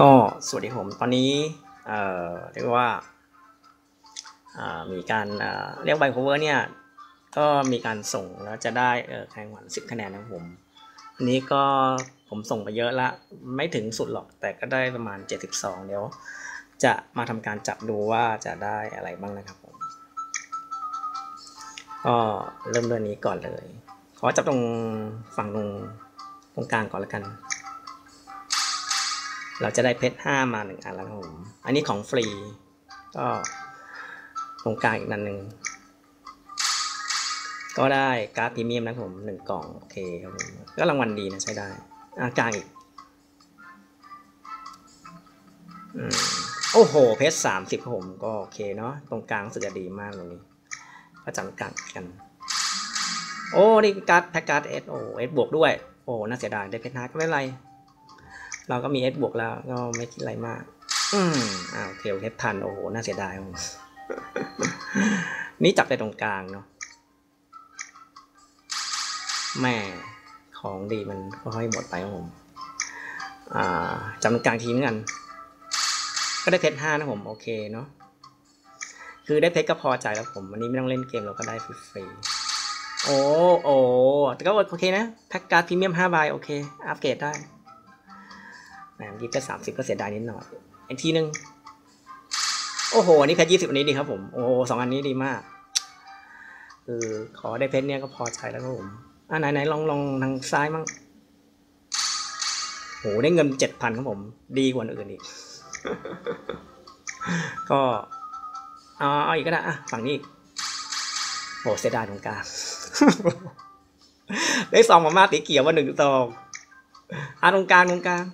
ก็สวัสดีผมตอนนี้เอ่อเรียกว่าอ่ามีการเอ่อเรียกไบโคเวอร์เนี่ยก็มีการส่งแล้วจะได้เอ่อคะแนนหวนสิบคะแนนนะผมอันนี้ก็ผมส่งไปเยอะละไม่ถึงสุดหรอกแต่ก็ได้ประมาณ 72 เดี๋ยว จะมาทำการจับดูว่าจะได้อะไรบ้างนะครับผมก็เริ่มเรื่องนี้ก่อนเลย ขอจับตรงฝั่งตรงตรงกลางก่อนล้วกัน เราจะได้เพชรห้ามาหนึ่งอันแล้วครับผมอันนี้ของฟรี ก็ตรงกลางอีกนันหนึ่งก็ได้การ์ดพรีเมียมนะครับผมหนึ่งกล่องโอเคครับผมก็รางวัลดีนะใช้ได้อ่ากลางอีกอืมโอ้โห เพชรสามสิบผมก็โอเคเนาะตรงกลางสึกจะดีมากตรงนี้ก็จำกัดกัน โอ้ นี่การ์ดแพ็กการ์ดเอสโอเอสบวกด้วย โอ้ น่าเสียดายได้เพชรห้าก็ไม่เป็นไร เราก็มีเอสบวกแล้วก็ไม่คิดอะไรมาก อืมอ่าโอเคเพชรพันโอ้โห น่าเสียดายมนี่จับไปตรงกลางเนาะแม่ของดีมันค่อยหมดไปครับผมอ่าจำตรงกลางทีนึงกัน ก็ได้เพชรห้านะผม โอเคเนาะคือได้เพชรก็พอใจแล้วผมวันนี้ไม่ต้องเล่นเกมเราก็ได้ฟรีโอ้โอ้แต่ก็โอเคนะ แพ็กการ์ดพรีเมียมห้าใบโอเค อัปเกรดได้ แหมเมื่อกี้ก็สามสิบก็เสียดายนิดหน่อยอีกทีหนึ่งโอ้โหอันนี้เพชรยี่สิบอันนี้ดีครับผมโอ้โหสองอันนี้ดีมากคือขอได้เพชรเนี่ยก็พอใจแล้วครับผมอ่าไหนไหนลองลองทางซ้ายมั่งโหได้เงินเจ็ดพันครับผม ดีกว่าอื่นอีก ก็เอาเอาอีกก็ได้อะฝั่งนี้อีกโหเสียดายตรงกลางได้ซองมาม่าสีเขียวมาหนึ่งซองอะตรงกลางตรงกลาง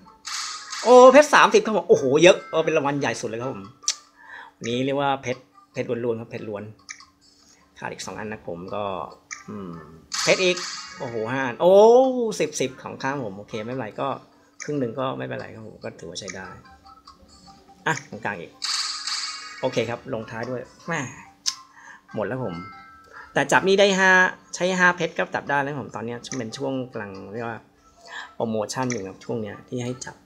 โอ้เพชรสามสิบครับผมโอ้โหเยอะเออเป็นรางวัลใหญ่สุดเลยครับผมวันนี้เรียกว่าเพชรเพชรล้วนๆครับเพชรล้วนขาดอีกสองอันนะผมก็ อืมเพชรอีกโอ้โหห้านโอ้สิบสิบของข้างผมโอเคไม่เป็นไรก็ครึ่งหนึ่งก็ไม่เป็นไรครับผมก็ถือว่าใช้ได้อะตรงกลางอีก โอเคครับ ลงท้ายด้วยแม่หมดแล้วผม แต่จับนี่ได้ห้าใช้ห้าเพชรก็จับได้แล้วผมตอนนี้เป็นช่วงกลางเรียกว่าโปรโมชั่นอยู่ครับช่วงเนี้ยที่ให้จับ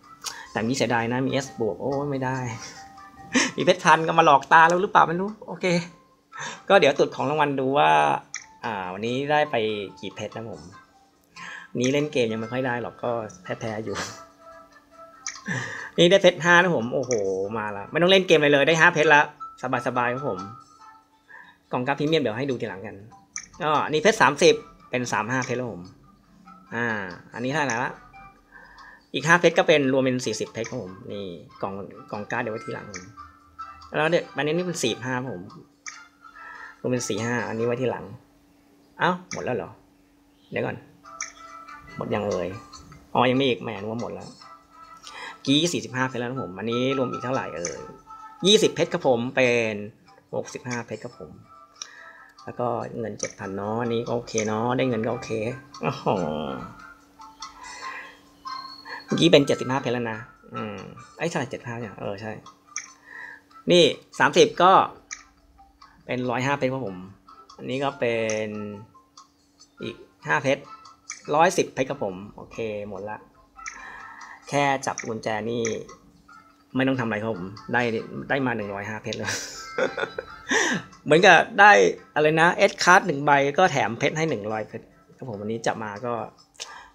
แต่มีเสียดายนะมี S บวกโอ้ไม่ได้ มีเพชรพันก็มาหลอกตาเราหรือเปล่าไม่รู้ โอเค ก็เดี๋ยวตรวจของรางวัลดูว่า อ่า วันนี้ได้ไปกี่เพชรนะผม นี้เล่นเกมยังไม่ค่อยได้หรอกก็แพ้ๆอยู่ นี่ได้เพชรห้านะผม โอ้โห มาแล้วไม่ต้องเล่นเกมเลยเลยได้ห้าเพชรแล้วสบายๆครับผมกล่องกราฟพรีเมียมเดี๋ยวให้ดูทีหลังกันก็นี่เพชรสามสิบเป็นสามห้าเพชรแล้วผม อ่า อันนี้เท่าไหร่ละ อีกห้าเพชรก็เป็นรวมเป็นสี่สิบเพชรครับผมนี่กล่องกล่องการ์ดเดี๋ยวไว้ทีหลังผมแล้วเดี๋ยวอันนี้นี่เป็นสี่ห้าผมรวมเป็นสี่ห้าอันนี้ไว้ทีหลัง เอ้าหมดแล้วเหรอเดี๋ยวก่อน หมดยังเอ่ยอ๋อยังไม่อีกแหมนึกว่าหมดแล้ว กี้สี่สิบห้าเพชรแล้วนะผม อันนี้รวมอีกเท่าไหร่เอ่ยยี่สิบเพชรครับผมเป็นหกสิบห้าเพชรครับผมแล้วก็เงินเจ็ดพันเนาะอันนี้ก็โอเคเนาะได้เงินก็โอเคโอ้โหเมื่อกี้เป็นเจ็ดสิบห้าเพชรแล้วนะอืมไอ้ใช่เจ็ดห้าเนี่ยเออใช่ นี่สามสิบก็เป็นร้อยห้าเพชรครับผม อันนี้ก็เป็นอีกห้าเพชรร้อยสิบเพชรครับผม โอเคหมดละ แค่จับกุญแจนี่ ไม่ต้องทำอะไรครับผม ได้ได้มาหนึ่งร้อยห้าเพชรเลยเหมือนกับได้อะไรนะเอสคัสหนึ่งใบก็แถมเพชรให้หนึ่งร้อยเพชรครับผมวันนี้จับมาก็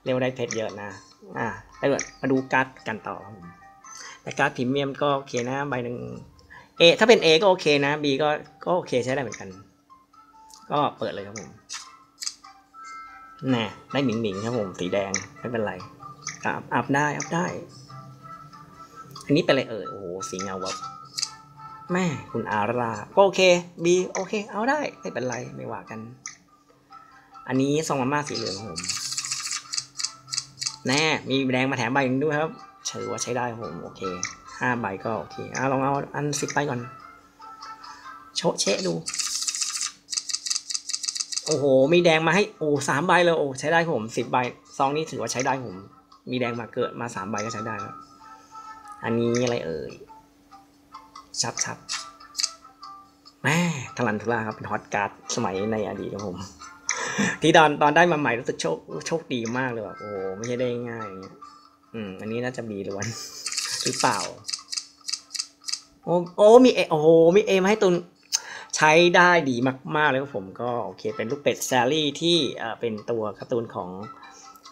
เรียกว่าได้เพชรเยอะนะ อ่าแล้วมาดูการ์ดกันต่อครับผมแต่การ์ดพรีเมียมก็โอเคนะใบหนึ่งเอถ้าเป็น A ก็โอเคนะ B ก็ก็โอเคใช้ได้เหมือนกัน ก็เปิดเลยครับผมแน่ได้หมิงหมิงครับผมสีแดงไม่เป็นไรอัพอัพได้อัพได้ อันนี้เป็นอะไรเอ่ยโอ้โหสีเงาวับแม่คุณอาราก็โอเค B โอเค เอาได้ไม่เป็นไรไม่ว่ากัน อันนี้ซองมาม่าสีเหลืองครับผม แน่มีแดงมาแถมใบหนึงด้วยครับถือว่าใช้ได้ผมโอเคห้าใบก็โอเคอะลองเอาอันสิบใบก่อน โชะเชะดู โอ้โห มีแดงมาให้โอ้สามใบเลยโอ้ใช้ได้ผมสิบใบซองนี้ถือว่าใช้ได้ผม มีแดงมาเกิดมาสามใบก็ใช้ได้แล้วอันนี้อะไรเอ่ยชับชับแม่ทลันทุลาครับเป็นฮอตการ์ดสมัยในอดีตครับผม ที่ตอนตอนได้มาใหม่รู้สึกโชคโชคดีมากเลยว่ะโอ้ไม่ใช่ได้ง่ายอย่างเงี้ยอืม อันนี้น่าจะบีล้วนหรือเปล่า โอ้โอ้มีเอโอ้โหมีเอมาให้ตุนใช้ได้ดีมากๆเลยครับผมก็โอเค เป็นลูกเป็ดแซลลี่ที่เอ่อเป็นตัวการ์ตูนของ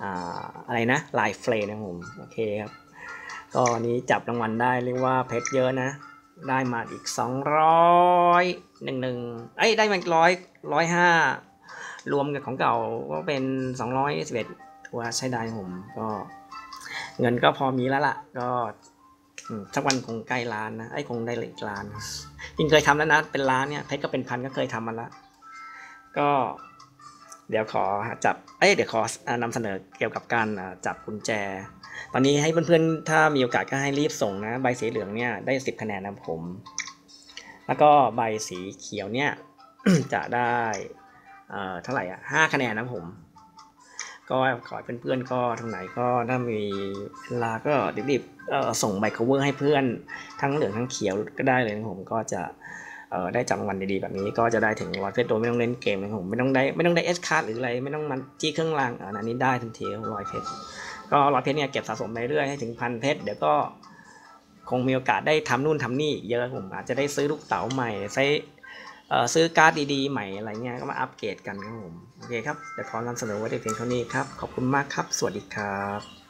อ่าอะไรนะลายเฟลนะผมโอเคครับ ก็อันนี้จับรางวัลได้เรียกว่าเพชรเยอะนะได้มาอีกสองร้อยหนึ่งหนึ่งเอ้ยได้มาร้อยร้อยห้า รวมกับของเก่าก็เป็นสองร้อยสิบเอ็ดทัวร์ใช้ได้ผมก็เงินก็พอมีแล้วล่ะ ก็สักวันคงใกล้ล้านนะไอ้คงได้เหล็กล้านจริงเคยทำแล้วนะ เป็นล้านเนี่ยเพชรก็เป็นพันก็เคยทำมาแล้วก็เดี๋ยวขอจับ เอ้ย เดี๋ยวขอนำเสนอเกี่ยวกับการจับกุญแจ ตอนนี้ให้เพื่อนๆ ถ้ามีโอกาสก็ให้รีบส่งนะ ใบสีเหลืองเนี่ยได้สิบคะแนนนะผม แล้วก็ใบสีเขียวเนี่ยจะได้ เอ่อเท่าไหร่อะห้าคะแนนนะผม ก็ขอเพื่อนๆก็ทางไหนก็ถ้ามีเวลาก็รีบๆเอ่อส่งใบ cover ให้เพื่อนทั้งเหลืองทั้งเขียวก็ได้เลยนะผมก็จะเอ่อได้จังวัลดีๆแบบนี้ก็จะได้ถึงร้อยเพชรโดยไม่ต้องเล่นเกมนะผมไม่ต้องได้ไม่ต้องได้เอสคาร์หรืออะไรไม่ต้องมันจี้เครื่องรางอันนี้ได้ทันทีร้อยเพชรก็ร้อยเพชรเนี่ยเก็บสะสมไปเรื่อยให้ถึงพันเพชรเดี๋ยวก็คงมีโอกาสได้ทำนู่นทำนี่เยอะผมอาจจะได้ซื้อลูกเต๋าใหม่ใช้ ซื้อการ์ดดีๆ ใหม่อะไรเงี้ยก็มาอัปเกรดกันครับผม โอเคครับ เดี๋ยวขอนำเสนอไว้ในเพียงเท่านี้ครับ ขอบคุณมากครับ สวัสดีครับ